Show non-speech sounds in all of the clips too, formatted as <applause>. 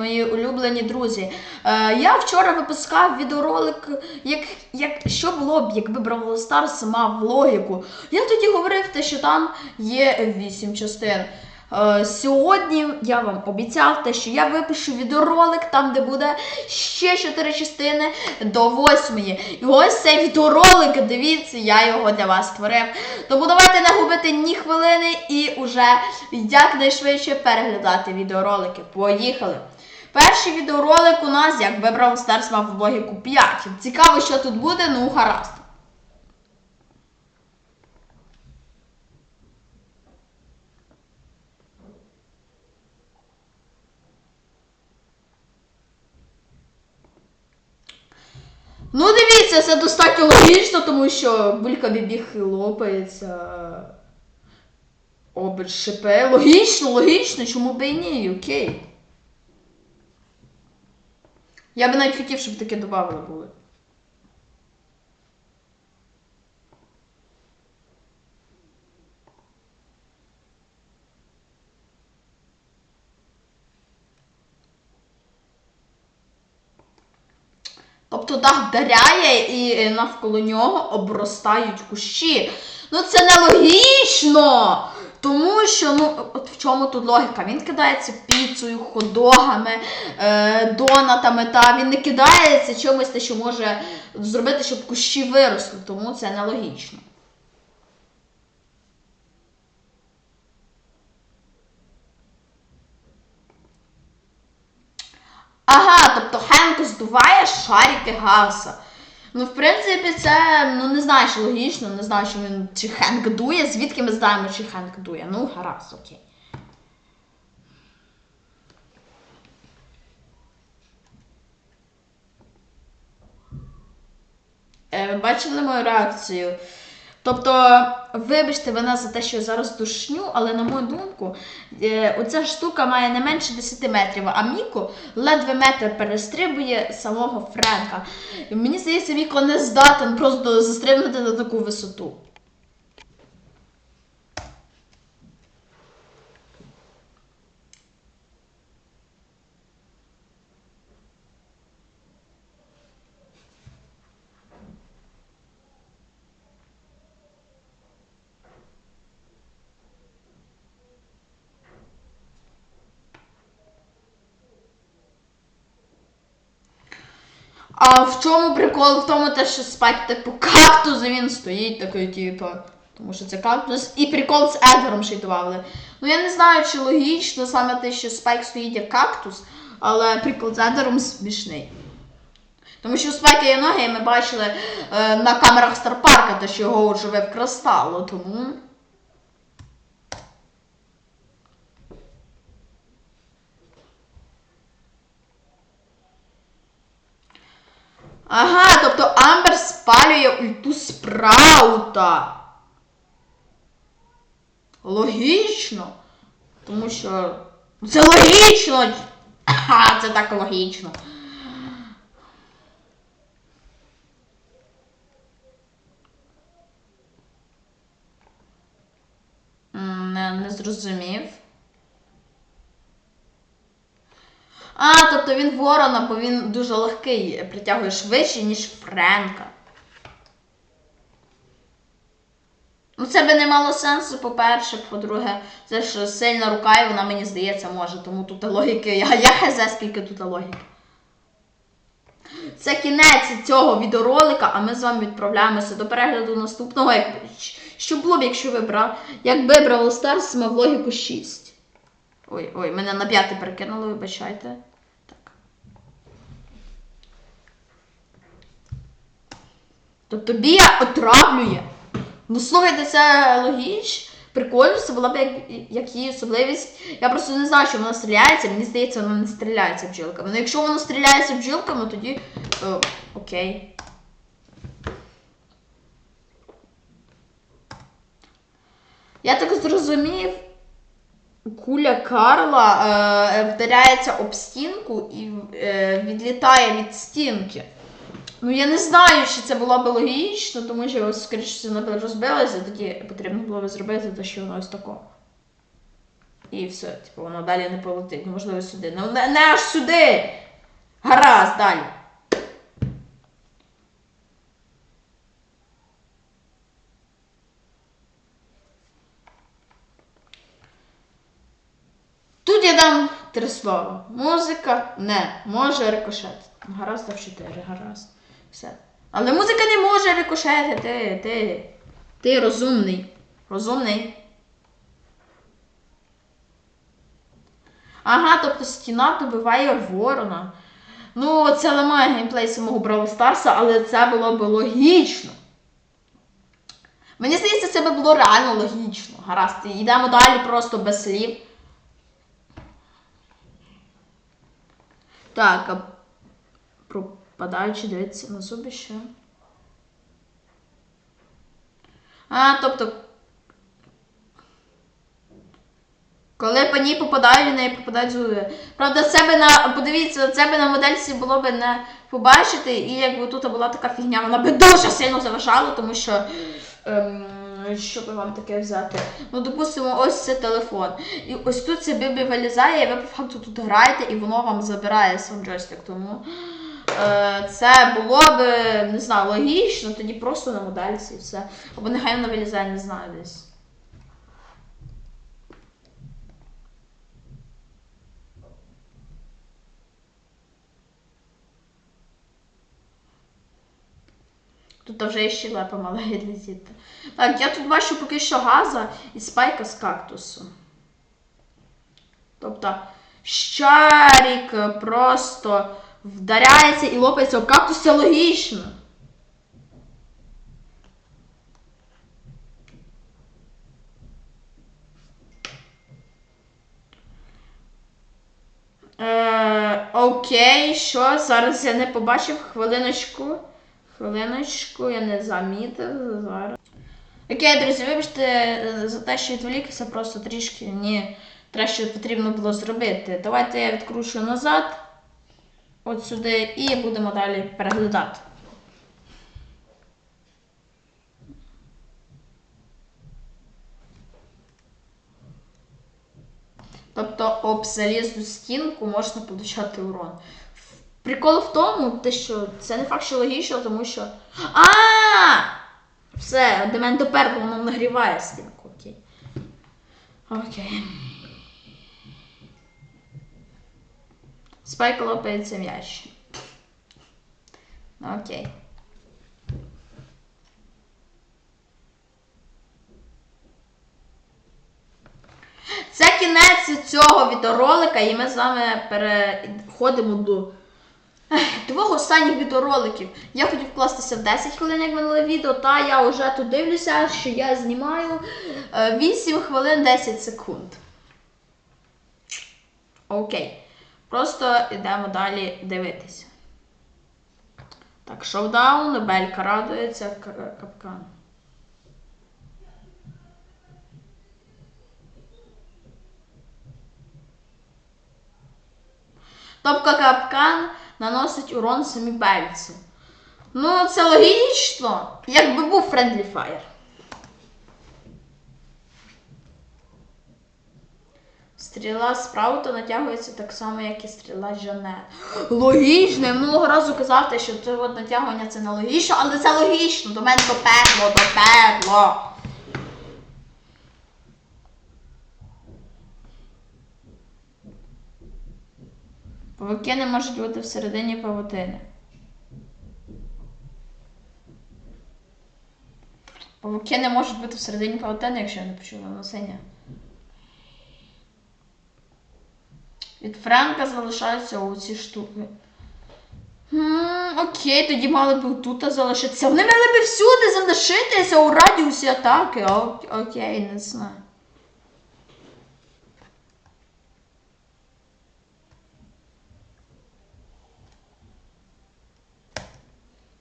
мої улюблені друзі. Е, я вчора випускав відеоролик, як, як, що було б, якби Бравл Старс мав логіку. Я тоді говорив те, що там є 8 частин. Е, сьогодні я вам обіцяв те, що я випишу відеоролик там, де буде ще 4 частини до 8. І ось цей відеоролик, дивіться, я його для вас створив. Тому давайте не губити ні хвилини і уже якнайшвидше переглядати відеоролики. Поїхали! Перший відеоролик у нас, як вибрав Старс мав логіку 5. Цікаво, що тут буде, ну гаразд. Ну, дивіться, це достатньо логічно, тому що булька бібіг лопається. Обер шипе. Логічно, логічно, чому би і ні, окей. Я би навіть хотів, щоб таке додавали були. Тобто дах вдаряє і е, навколо нього обростають кущі. Ну це нелогічно! Тому що, ну, от в чому тут логіка? Він кидається піцею, ходогами, е, донатами, та він не кидається чимось, те, що може зробити, щоб кущі виросли, тому це нелогічно. Ага, тобто Хенк здуває шарики гаса. Ну, в принципі, це ну не знаю, що логічно, не знаю, що він чи Хенк дує, звідки ми знаємо, чи Хенк дує. Ну, гаразд, окей. Ви бачили мою реакцію? Тобто, вибачте мене за те, що я зараз душню, але на мою думку, е, оця штука має не менше 10 метрів, а Міко ледве метр перестрибує самого Френка. Мені здається, Міко не здатен просто застрибнути на таку висоту. А в чому прикол? В тому те, що спайк типу кактус, і він стоїть такий, типу. Тому що це кактус. І прикол з Едгаром ще. Ну я не знаю, чи логічно саме те, що спайк стоїть як кактус, але прикол з Едгаром смішний. Тому що у спайка є ноги, і ми бачили е, на камерах Старпарка, те, що його оживив кристало, тому. Ага, тобто Амбер спалює ульту спраута. Логічно. Тому що. Це логічно! Ха, це так логічно. Не, не зрозумів. А, тобто він ворона, бо він дуже легкий, притягує швидше, ніж Френка. Ну, це би не мало сенсу, по-перше. По-друге, це ж сильна рука, і вона, мені здається, може. Тому тут логіки. Я, я хз, скільки тут логіки. Це кінець цього відеоролика, а ми з вами відправляємося до перегляду наступного. Як... Що було б, якщо вибрав? Якби Бравл Старс мав логіку 6. Ой, ой, мене на п'яте перекинули, вибачайте. Тобто Бія отравлює. Ну, слухайте, це логіч. Прикольно, це була б як, як її особливість. Я просто не знаю, що вона стріляється. Мені здається, вона не стріляється бджілками. Ну, якщо воно стріляється бджілками, тоді. О, окей. Я так зрозумів, куля Карла е, вдаряється об стінку і е, відлітає від стінки. Ну, я не знаю, чи це було б логічно, тому що, скоріше, вона розбилася, тоді потрібно було зробити те, що воно ось тако. І все, типу, воно далі не полетить. Ну, можливо, сюди. Ну, не, не аж сюди! Гаразд, далі. Тут я дам три слова. Музика не може рикошетити. Гаразд дав чотири, гаразд. Все. Але музика не може рикошетити. Ти, ти. Ти розумний. Розумний. Ага, тобто стіна добиває ворона. Ну, це ламає геймплей самого Бравл Старса, але це було б логічно. Мені здається, це би було реально логічно. Гаразд, йдемо далі просто без слів. Так, а пропадаючи, дивиться на зуби ще. А, тобто. Коли по ній попадають, в неї попадають зуби. Правда, це би на. Подивіться, це би на модельці було б не побачити, і якби тут була така фігня, вона би дуже сильно заважала, тому що. Ем, що би вам таке взяти? Ну, допустимо, ось це телефон. І ось тут це бібі вилізає, і ви по факту тут граєте, і воно вам забирає сам джойстик. Тому це було б, не знаю, логічно, тоді просто на модельці і все. Або нехай воно вилізає, не знаю десь. Тут вже і щелепа мала <laughs> відлетіти. Так, я тут бачу поки що газа і спайка з кактусу. Тобто щарик просто вдаряється і лопається об кактус, це логічно. Е, окей, що? Зараз я не побачив хвилиночку. Хвилиночку, я не замітив зараз. Окей, друзі, вибачте е, за те, що відволікся, просто трішки мені треба, що потрібно було зробити. Давайте я відкручую назад, от сюди, і будемо далі переглядати. Тобто об залізну стінку можна получати урон. Прикол в тому, те, що це не факт, що логічно, тому що. А! Все, до мене доперло, воно нагріває стінку. Окей. Окей. Спайк лопається м'яч. Окей. Це кінець цього відеоролика, і ми з вами переходимо до двох останніх відеороликів. Я хотів вкластися в 10 хвилин, як минуле відео, та я вже тут дивлюся, що я знімаю е, 8 хвилин 10 секунд. Окей. Просто йдемо далі дивитися. Так, шоудаун, Белька радується, капкан. Тобто капкан наносить урон самі бельці. Ну, це логічно, якби був Friendly Fire. Стріла спраута натягується так само, як і стріла Жанет. Логічно, я минулого разу казав, те, що це от натягування це не логічно, але це логічно. До мене доперло, доперло. Павуки не можуть бути всередині павутини. Павуки не можуть бути всередині павутини, якщо я не почула носення. Від Френка залишаються оці штуки. Хм, окей, тоді мали б тут залишитися. Вони мали б всюди залишитися у радіусі атаки. Ок- Окей, не знаю.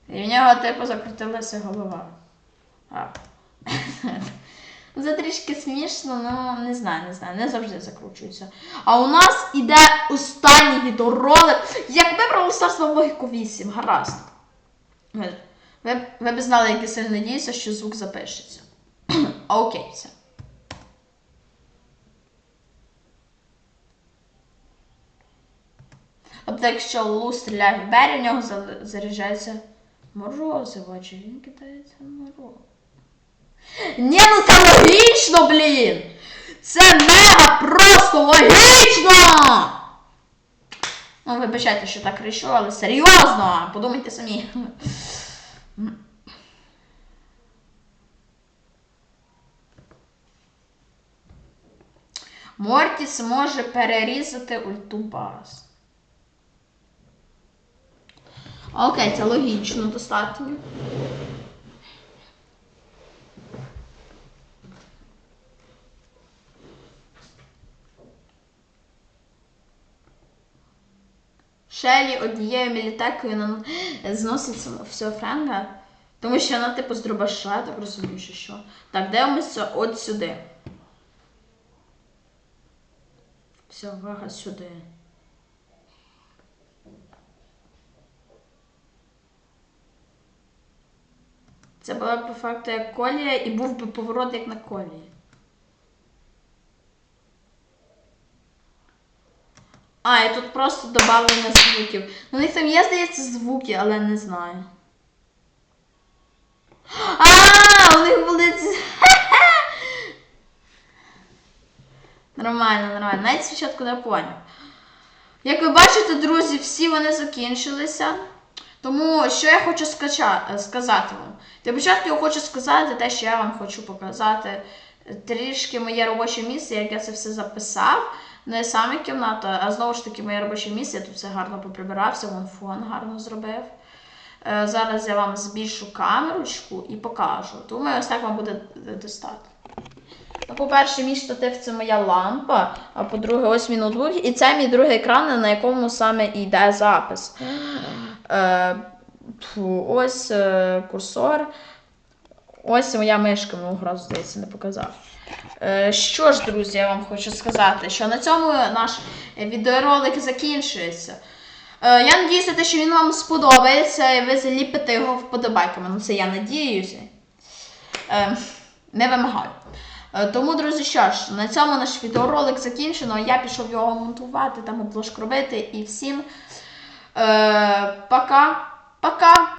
І в нього, типу, закрутилася голова. А. <laughs> Це трішки смішно, але не знаю, не знаю, не завжди закручується. А у нас іде останній відеоролик. як вибрав Устерство логіку 8, гаразд. Ви, ви, ви б знали, як я сильно надіюся, що звук запишеться. <clears throat> а окей, все. Тобто, якщо Лу стріляє в Бері, у нього заряджається морозиво, чи він кидається морозиво. Ні, ну це логічно, блін! Це мега просто логічно! Ну, вибачайте, що так кричу, але серйозно, подумайте самі. Мортіс може перерізати ульту бас. Окей, це логічно достатньо. Шелі однією мілітекою на... зносить всього френга. Тому що вона, типу, з дробаша, я так розумію, що що. Так, дивимося от сюди. Все, увага сюди. Це була по факту як колія і був би поворот як на колії. А, і тут просто додавлення звуків. У них там є, здається, звуки, але не знаю. А, у них були. ці- <laughs> Нормально, нормально. Навіть спочатку не поняв. Як ви бачите, друзі, всі вони закінчилися. Тому що я хочу сказати вам? Для початку я хочу сказати те, що я вам хочу показати трішки моє робоче місце, як я це все записав. Не саме кімната, а знову ж таки моє робоче місце. Я тут все гарно поприбирався, вон фон гарно зробив. Е, Зараз я вам збільшу камерочку і покажу. Думаю, ось так вам буде достатньо. Ну, по-перше, мій штатив це моя лампа, а по-друге, ось мій ноутбук, і це мій другий екран, на якому саме йде запис. Е, ось е, курсор. Ось моя мишка, разу, здається, не показав. Е, що ж, друзі, я вам хочу сказати, що на цьому наш відеоролик закінчується. Е, я надіюся, що він вам сподобається, і ви заліпите його вподобайками. Ну, це я надіюся. Е, не вимагаю. Тому, друзі, що ж, на цьому наш відеоролик закінчено. Я пішов його монтувати, там обложку робити. І всім пока. Пока!